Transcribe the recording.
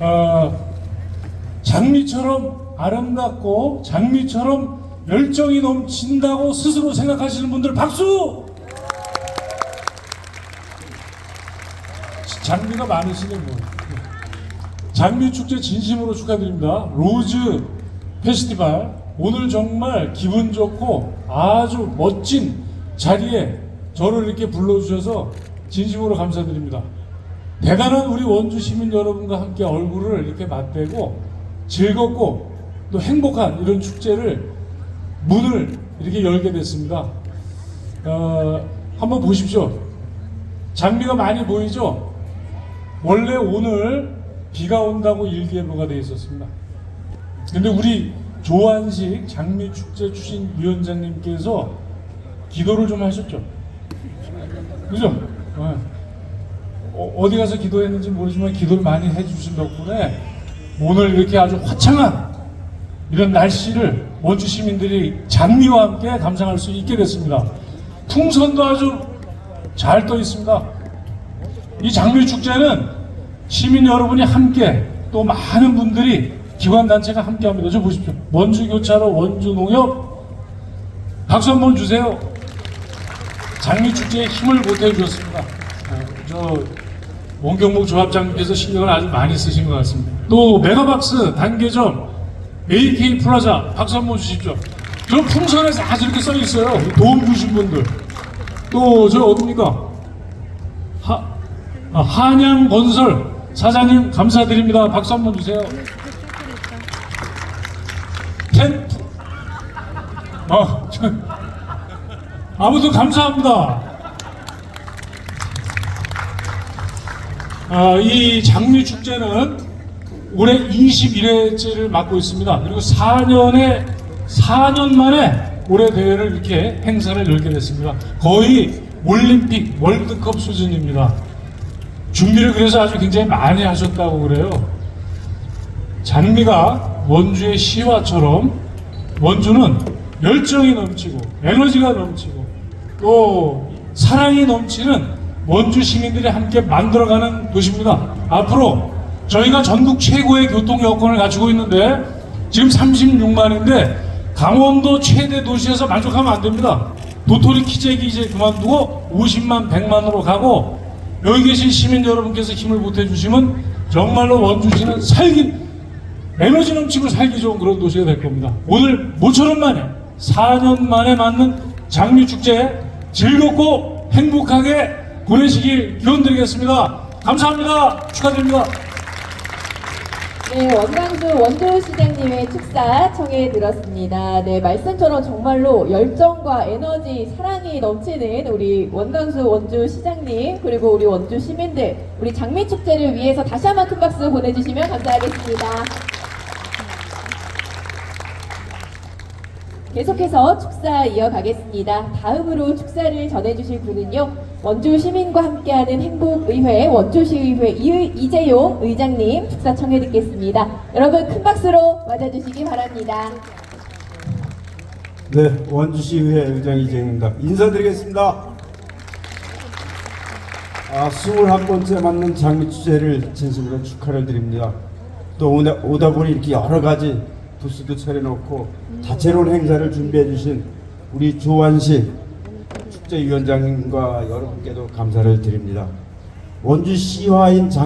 어, 장미처럼 아름답고 장미처럼 열정이 넘친다고 스스로 생각하시는 분들 박수! 장미가 많으시네 뭐. 장미 축제 진심으로 축하드립니다. 로즈 페스티벌 오늘 정말 기분 좋고 아주 멋진 자리에 저를 이렇게 불러주셔서 진심으로 감사드립니다. 대단한 우리 원주 시민 여러분과 함께 얼굴을 이렇게 맞대고 즐겁고 또 행복한 이런 축제를 문을 이렇게 열게 됐습니다. 어, 한번 보십시오. 장미가 많이 보이죠? 원래 오늘 비가 온다고 일기예보가 되어 있었습니다. 근데 우리 조한식 장미축제 추진 위원장님께서 기도를 좀 하셨죠? 그죠? 네. 어, 어디 가서 기도했는지 모르지만 기도를 많이 해주신 덕분에 오늘 이렇게 아주 화창한 이런 날씨를 원주 시민들이 장미와 함께 감상할 수 있게 됐습니다. 풍선도 아주 잘 떠 있습니다. 이 장미 축제는 시민 여러분이 함께 또 많은 분들이 기관 단체가 함께 합니다. 저 보십시오. 원주 교차로 원주 농협 박수 한번 주세요. 장미 축제에 힘을 보태 주셨습니다. 어, 저 원경목 조합장님께서 신경을 아주 많이 쓰신 것 같습니다. 또 메가박스 단계점 AK 플라자 박수 한번 주십시오. 저 풍선에서 아주 이렇게 써 있어요. 도움 주신 분들. 또 저 어딥니까? 하, 아, 한양건설 사장님 감사드립니다. 박수 한번 주세요. 텐트. 아, 저, 아무튼 감사합니다. 아, 이 장미 축제는 올해 21회째를 맡고 있습니다. 그리고 4년에 4년 만에 올해 대회를 이렇게 행사를 열게 됐습니다. 거의 올림픽 월드컵 수준입니다. 준비를 그래서 아주 굉장히 많이 하셨다고 그래요. 장미가 원주의 시화처럼 원주는 열정이 넘치고 에너지가 넘치고 또 사랑이 넘치는 원주 시민들이 함께 만들어가는 도시입니다. 앞으로 저희가 전국 최고의 교통 여건을 갖추고 있는데 지금 36만인데 강원도 최대 도시에서 만족하면 안 됩니다. 도토리 키재기 이제 그만두고 50만 100만으로 가고 여기 계신 시민 여러분께서 힘을 보태주시면 정말로 원주시는 살기 에너지 넘치고 살기 좋은 그런 도시가 될 겁니다. 오늘 모처럼 만에 4년 만에 맞는 장미축제 즐겁고 행복하게 보내시길 기원드리겠습니다. 감사합니다. 축하드립니다. 네, 원광수 원조시장님의 축사 청해 들었습니다. 네, 말씀처럼 정말로 열정과 에너지, 사랑이 넘치는 우리 원광수 원주 시장님, 그리고 우리 원주 시민들, 우리 장미축제를 위해서 다시 한번 큰 박수 보내주시면 감사하겠습니다. 계속해서 축사 이어가겠습니다. 다음으로 축사를 전해주실 분은요, 원주 시민과 함께하는 행복의회 원주시의회 이- 이재용 의장님 축사 청해 듣겠습니다. 여러분 큰 박수로 맞아주시기 바랍니다. 네, 원주시의회 의장 이재입니다. 인사드리겠습니다. 아, 21번째 맞는 장미 축제를 진심으로 축하를 드립니다. 또 오다 보니 이렇게 여러 가지 부스도 차려놓고 다채로운 행사를 준비해 주신 우리 조한식 축제위원장님과 여러분께도 감사를 드립니다. 원주 시화인 장